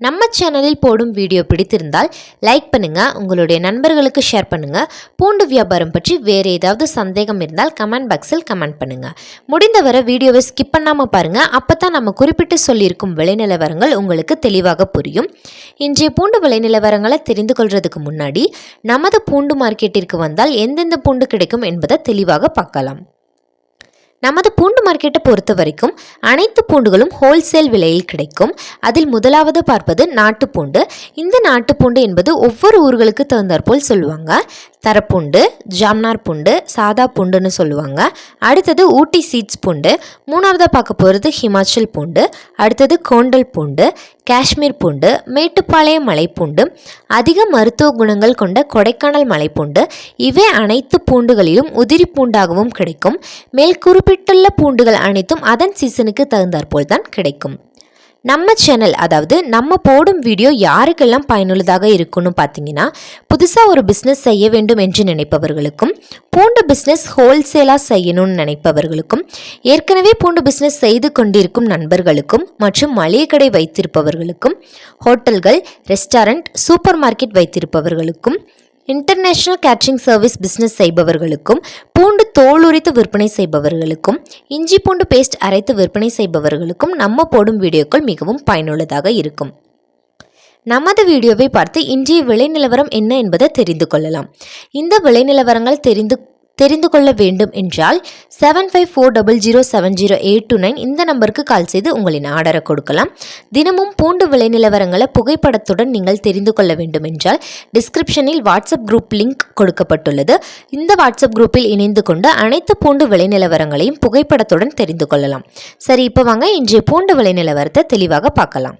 நம்ம சேனலில் போடும் வீடியோ பிடித்திருந்தால் லைக் பண்ணுங்கள் உங்களுடைய நண்பர்களுக்கு ஷேர் பண்ணுங்கள் பூண்டு வியாபாரம் பற்றி வேறு ஏதாவது சந்தேகம் இருந்தால் கமெண்ட் பாக்ஸில் கமெண்ட் பண்ணுங்கள் முடிந்தவரை வீடியோவை ஸ்கிப் பண்ணாமல் பாருங்கள் அப்போ தான் நம்ம குறிப்பிட்டு சொல்லியிருக்கும் விளைநிலவரங்கள் உங்களுக்கு தெளிவாக புரியும். இன்றைய பூண்டு விளைநிலவரங்களை தெரிந்து கொள்வதுக்கு முன்னாடி நமது பூண்டு மார்க்கெட்டிற்கு வந்தால் எந்தெந்த பூண்டு கிடைக்கும் என்பதை தெளிவாக பார்க்கலாம். நமது பூண்டு மார்க்கெட்டை பொறுத்த வரைக்கும் அனைத்து பூண்டுகளும் ஹோல்சேல் விலையில் கிடைக்கும். அதில் முதலாவது பார்ப்பது நாட்டுப்பூண்டு. இந்த நாட்டுப்பூண்டு என்பது ஒவ்வொரு ஊர்களுக்கு தகுந்தாற்போல் சொல்லுவாங்க. தரப்பூண்டு ஜாம்னார் பூண்டு சாதா பூண்டுன்னு சொல்லுவாங்க. அடுத்தது ஊட்டி சீட்ஸ் பூண்டு. மூணாவதாக பார்க்க போகிறது ஹிமாச்சல் பூண்டு. அடுத்தது கோண்டல் பூண்டு காஷ்மீர் பூண்டு மேட்டுப்பாளையம் மலைப்பூண்டு. அதிக மருத்துவ குணங்கள் கொண்ட கொடைக்கானல் மலைப்பூண்டு. இவை அனைத்து பூண்டுகளிலும் உதிரி பூண்டாகவும் கிடைக்கும். மேல் குறிப்பிட்டுள்ள பூண்டுகள் அனைத்தும் அதன் சீசனுக்கு தகுந்தாற்போல் தான் கிடைக்கும். நம்ம சேனல் அதாவது நம்ம போடும் வீடியோ யாருக்கெல்லாம் பயனுள்ளதாக இருக்கும்னு பார்த்தீங்கன்னா புதுசாக ஒரு பிஸ்னஸ் செய்ய வேண்டும் என்று நினைப்பவர்களுக்கும் பூண்டு பிஸ்னஸ் ஹோல்சேலாக செய்யணும்னு நினைப்பவர்களுக்கும் ஏற்கனவே பூண்டு பிஸ்னஸ் செய்து கொண்டிருக்கும் நண்பர்களுக்கும் மற்றும் மளிகை கடை வைத்திருப்பவர்களுக்கும் ஹோட்டல்கள் ரெஸ்டாரண்ட் சூப்பர் மார்க்கெட் வைத்திருப்பவர்களுக்கும் இன்டர்நேஷ்னல் கேட்ரிங் சர்வீஸ் பிஸ்னஸ் செய்பவர்களுக்கும் பூண்டு தோல் உரித்து விற்பனை செய்பவர்களுக்கும் இஞ்சி பூண்டு பேஸ்ட் அரைத்து விற்பனை செய்பவர்களுக்கும் நம்ம போடும் வீடியோக்கள் மிகவும் பயனுள்ளதாக இருக்கும். நமது வீடியோவை பார்த்து இன்றைய விலை நிலவரம் என்ன என்பதை தெரிந்து கொள்ளலாம். இந்த விலை நிலவரங்கள் தெரிந்து தெரிந்து கொள்ள வேண்டும் என்றால் seven five four double zero seven zero eight two nine இந்த நம்பருக்கு கால் செய்து உங்களின் ஆர்டரை கொடுக்கலாம். தினமும் பூண்டு விலை நிலவரங்களை புகைப்படத்துடன் நீங்கள் தெரிந்து கொள்ள வேண்டும் என்றால் டிஸ்கிரிப்ஷனில் வாட்ஸ்அப் குரூப் லிங்க் கொடுக்கப்பட்டுள்ளது. இந்த வாட்ஸ்அப் குரூப்பில் இணைந்து கொண்டு அனைத்து பூண்டு விலை நிலவரங்களையும் புகைப்படத்துடன் தெரிந்து கொள்ளலாம். சரி இப்போ வாங்க இன்றைய பூண்டு விலை நிலவரத்தை தெளிவாக பார்க்கலாம்.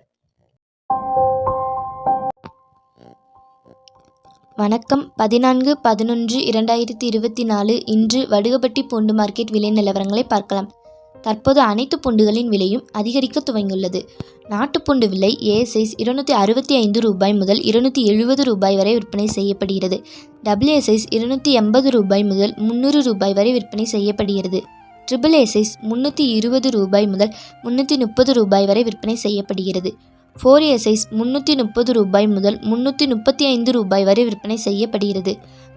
வணக்கம். பதினான்கு பதினொன்று இரண்டாயிரத்தி இருபத்தி நாலு இன்று வடுகப்பட்டி பூண்டு மார்க்கெட் விலை நிலவரங்களை பார்க்கலாம். தற்போது அனைத்து பூண்டுகளின் விலையும் அதிகரிக்க துவங்கியுள்ளது. நாட்டுப்பூண்டு விலை ஏ சைஸ் இருநூற்றி அறுபத்தி ஐந்து ரூபாய் முதல் இருநூற்றி எழுபது ரூபாய் வரை விற்பனை செய்யப்படுகிறது. டபிள்யூ சைஸ் இருநூற்றி எண்பது ரூபாய் முதல் முந்நூறு ரூபாய் வரை விற்பனை செய்யப்படுகிறது. ட்ரிபிள் ஏ சைஸ் முந்நூற்றி இருபது ரூபாய் முதல் முந்நூற்றி முப்பது ரூபாய் வரை விற்பனை செய்யப்படுகிறது. ஃபோர் ஏ சைஸ் முந்நூற்றி முப்பது ரூபாய் முதல் முந்நூற்றி முப்பத்தி ஐந்து ரூபாய் வரை விற்பனை செய்யப்படுகிறது.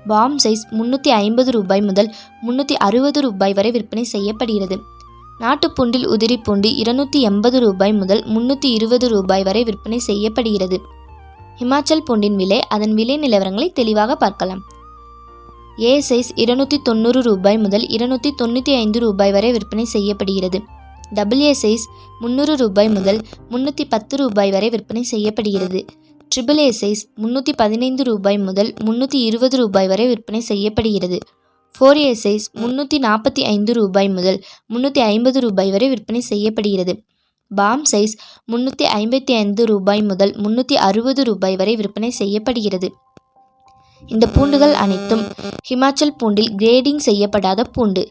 பாம் சைஸ் முந்நூற்றி ஐம்பது ரூபாய் முதல் முந்நூற்றி அறுபது ரூபாய் வரை விற்பனை செய்யப்படுகிறது. நாட்டுப்பூண்டில் உதிரி பூண்டு இருநூற்றி எண்பது ரூபாய் முதல் முந்நூற்றி இருபது ரூபாய் வரை விற்பனை செய்யப்படுகிறது. ஹிமாச்சல் பூண்டின் விலை அதன் விலை நிலவரங்களை தெளிவாக பார்க்கலாம். ஏ சைஸ் இருநூற்றி தொண்ணூறு ரூபாய் முதல் இருநூற்றி தொண்ணூற்றி ஐந்து ரூபாய் வரை விற்பனை செய்யப்படுகிறது. டபுள் சைஸ் முந்நூறு ரூபாய் முதல் முன்னூற்றி பத்து ரூபாய் வரை விற்பனை செய்யப்படுகிறது. ட்ரிபிள் ஏ சைஸ் முந்நூற்றி பதினைந்து ரூபாய் முதல் முந்நூற்றி இருபது ரூபாய் வரை விற்பனை செய்யப்படுகிறது. ஃபோர் ஏ சைஸ் முந்நூற்றி நாற்பத்தி ஐந்து ரூபாய் முதல் முந்நூற்றி ஐம்பது ரூபாய் வரை விற்பனை செய்யப்படுகிறது. பாம் சைஸ் முந்நூற்றி ஐம்பத்தி ஐந்து ரூபாய் முதல் முந்நூற்றி அறுபது ரூபாய் வரை விற்பனை செய்யப்படுகிறது. இந்த பூண்டுகள் அனைத்தும் ஹிமாச்சல் பூண்டில் கிரேடிங் செய்யப்படாத பூண்டு.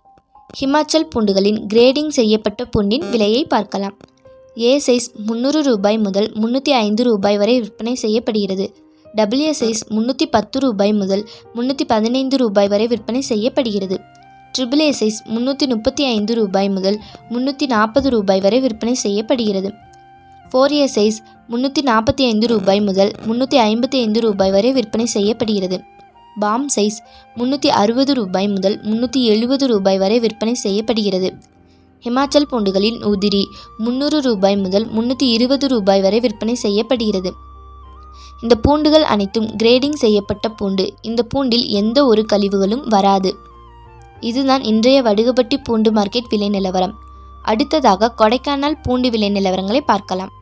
ஹிமாச்சல் பூண்டுகளின் கிரேடிங் செய்யப்பட்ட பூண்டின் விலையை பார்க்கலாம். ஏ சைஸ் முந்நூறு ரூபாய் முதல் முந்நூற்றி ஐந்து ரூபாய் வரை விற்பனை செய்யப்படுகிறது. டபிள்யூ சைஸ் முந்நூற்றி பத்து ரூபாய் முதல் முந்நூற்றி பதினைந்து ரூபாய் வரை விற்பனை செய்யப்படுகிறது. ட்ரிபிள் ஏ சைஸ் முந்நூற்றி முப்பத்தி ஐந்து ரூபாய் முதல் முந்நூற்றி நாற்பது ரூபாய் வரை விற்பனை செய்யப்படுகிறது. ஃபோர் ஏ சைஸ் முந்நூற்றி நாற்பத்தி ஐந்து ரூபாய் முதல் முந்நூற்றி ஐம்பத்தி ஐந்து ரூபாய் வரை விற்பனை செய்யப்படுகிறது. பாம் சைஸ் முந்நூற்றி அறுபது ரூபாய் முதல் முந்நூற்றி எழுபது ரூபாய் வரை விற்பனை செய்யப்படுகிறது. ஹிமாச்சல் பூண்டுகளின் உதிரி முந்நூறு ரூபாய் முதல் முந்நூற்றி இருபது ரூபாய் வரை விற்பனை செய்யப்படுகிறது. இந்த பூண்டுகள் அனைத்தும் கிரேடிங் செய்யப்பட்ட பூண்டு. இந்த பூண்டில் எந்த ஒரு கழிவுகளும் வராது. இதுதான் இன்றைய வடுகப்பட்டி பூண்டு மார்க்கெட் விலை நிலவரம். அடுத்ததாக கொடைக்கானல் பூண்டு விலை நிலவரங்களை பார்க்கலாம்.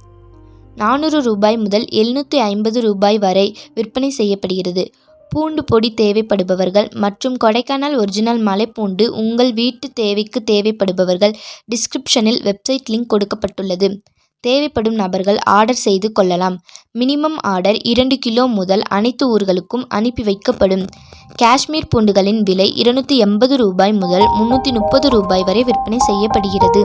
நானூறு ரூபாய் முதல் எழுநூற்றி ஐம்பது ரூபாய் வரை விற்பனை செய்யப்படுகிறது. பூண்டு பொடி தேவைப்படுபவர்கள் மற்றும் கொடைக்கானல் ஒரிஜினல் மலைப்பூண்டு உங்கள் வீட்டு தேவைக்கு தேவைப்படுபவர்கள். டிஸ்கிரிப்ஷனில் வெப்சைட் லிங்க் கொடுக்கப்பட்டுள்ளது. தேவைப்படும் நபர்கள் ஆர்டர் செய்து கொள்ளலாம். மினிமம் ஆர்டர் இரண்டு கிலோ முதல் அனைத்து ஊர்களுக்கும் அனுப்பி வைக்கப்படும். காஷ்மீர் பூண்டுகளின் விலை இருநூற்றி எண்பது ரூபாய் முதல் முன்னூற்றி முப்பது ரூபாய் வரை விற்பனை செய்யப்படுகிறது.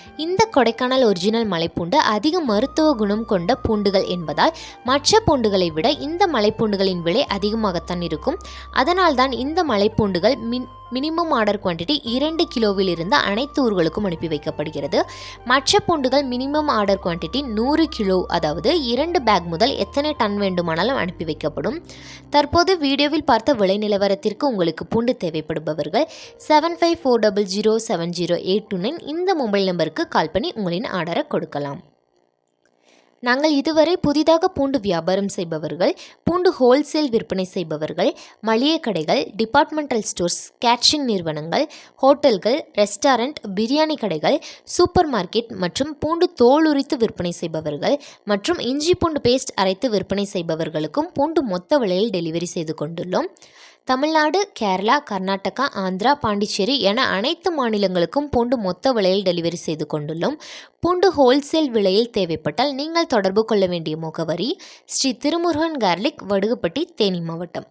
இந்த கொடைக்கானல் ஒரிஜினல் மலைப்பூண்டு அதிக மருத்துவ குணம் கொண்ட பூண்டுகள் என்பதால் மற்ற பூண்டுகளை விட இந்த மலைப்பூண்டுகளின் விலை அதிகமாகத்தான் இருக்கும். அதனால்தான் இந்த மலைப்பூண்டுகள் மின் மினிமம் ஆர்டர் குவான்டிட்டி இரண்டு கிலோவில் இருந்து அனைத்து ஊர்களுக்கும் அனுப்பி வைக்கப்படுகிறது. மற்ற பூண்டுகள் மினிமம் ஆர்டர் குவான்டிட்டி நூறு கிலோ அதாவது இரண்டு பேக் முதல் எத்தனை டன் வேண்டுமானாலும் அனுப்பி வைக்கப்படும். தற்போது வீடியோவில் பார்த்த விலை நிலவரத்திற்கு உங்களுக்கு பூண்டு தேவைப்படுபவர்கள் seven five four double zero seven zero eight two nine இந்த மொபைல் நம்பருக்கு கால் பண்ணி உங்களின் ஆர்டரை கொடுக்கலாம். நாங்கள் இதுவரை புதிதாக பூண்டு வியாபாரம் செய்பவர்கள் பூண்டு ஹோல்சேல் விற்பனை செய்பவர்கள் மளிகை கடைகள் டிபார்ட்மெண்டல் ஸ்டோர்ஸ் கேட்ரிங் நிறுவனங்கள் ஹோட்டல்கள் ரெஸ்டாரண்ட் பிரியாணி கடைகள் சூப்பர் மார்க்கெட் மற்றும் பூண்டு தோல் உரித்து விற்பனை செய்பவர்கள் மற்றும் இஞ்சி பூண்டு பேஸ்ட் அரைத்து விற்பனை செய்பவர்களுக்கும் பூண்டு மொத்த விலையில் டெலிவரி செய்து கொண்டுள்ளோம். தமிழ்நாடு கேரளா கர்நாடகா ஆந்திரா பாண்டிச்சேரி என அனைத்து மாநிலங்களுக்கும் பூண்டு மொத்த விலையில் டெலிவரி செய்து கொண்டுள்ளோம். பூண்டு ஹோல்சேல் விலையில் தேவைப்பட்டால் நீங்கள் தொடர்பு கொள்ள வேண்டிய முகவரி ஸ்ரீ திருமுருகன் கார்லிக் வடுகுப்பட்டி தேனி மாவட்டம்.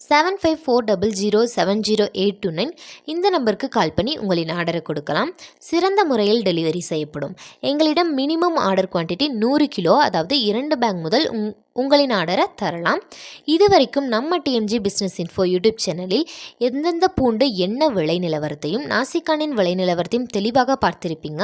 Seven five four double zero seven zero eight two nine இந்த நம்பருக்கு கால் பண்ணி உங்களின் ஆர்டரை கொடுக்கலாம். சிறந்த முறையில் டெலிவரி செய்யப்படும். எங்களிடம் மினிமம் ஆர்டர் குவான்டிட்டி நூறு கிலோ அதாவது இரண்டு பேக் முதல் உங் உங்களின் ஆர்டரை தரலாம். இதுவரைக்கும் நம்ம டிஎம்ஜி பிஸ்னஸ் இன்ஃபோ யூடியூப் சேனலில் எந்தெந்த பூண்டு என்ன விலை நிலவரத்தையும் நாசிக்கானின் விலை நிலவரத்தையும் தெளிவாக பார்த்திருப்பீங்க.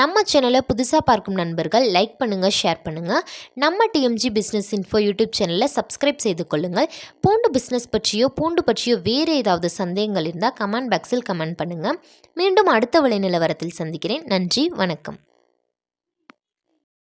நம்ம சேனலை புதுசாக பார்க்கும் நண்பர்கள் லைக் பண்ணுங்கள் ஷேர் பண்ணுங்கள் நம்ம டிஎம்ஜி பிஸ்னஸ் இன்ஃபோ யூடியூப் சேனலை சப்ஸ்கிரைப் செய்து கொள்ளுங்கள். பூண்டு பிஸ்னஸ் பற்றியோ பூண்டு பற்றியோ வேறு ஏதாவது சந்தேகங்கள் இருந்தால் கமெண்ட் பாக்ஸில் கமெண்ட் பண்ணுங்கள் மீண்டும் அடுத்த விலை நிலவரத்தில் சந்திக்கிறேன். நன்றி வணக்கம்.